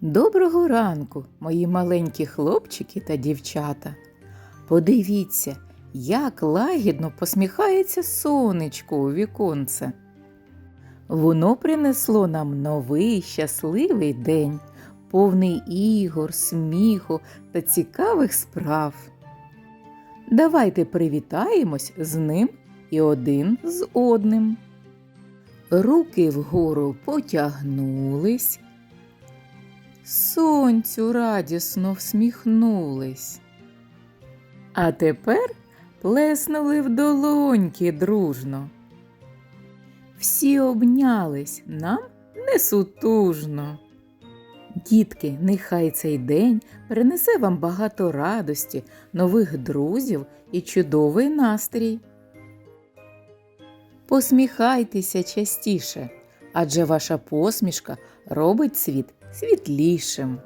Доброго ранку, мої маленькі хлопчики та дівчата. Подивіться, як лагідно посміхається сонечко у віконце. Воно принесло нам новий щасливий день, повний ігор, сміху та цікавих справ. Давайте привітаємось з ним і один з одним. Руки вгору потягнулись, сонцю радісно всміхнулись. А тепер плеснули в долоньки дружно. Всі обнялись нам несутужно. Дітки, нехай цей день принесе вам багато радості, нових друзів і чудовий настрій. Посміхайтеся частіше, адже ваша посмішка робить світ світлішим.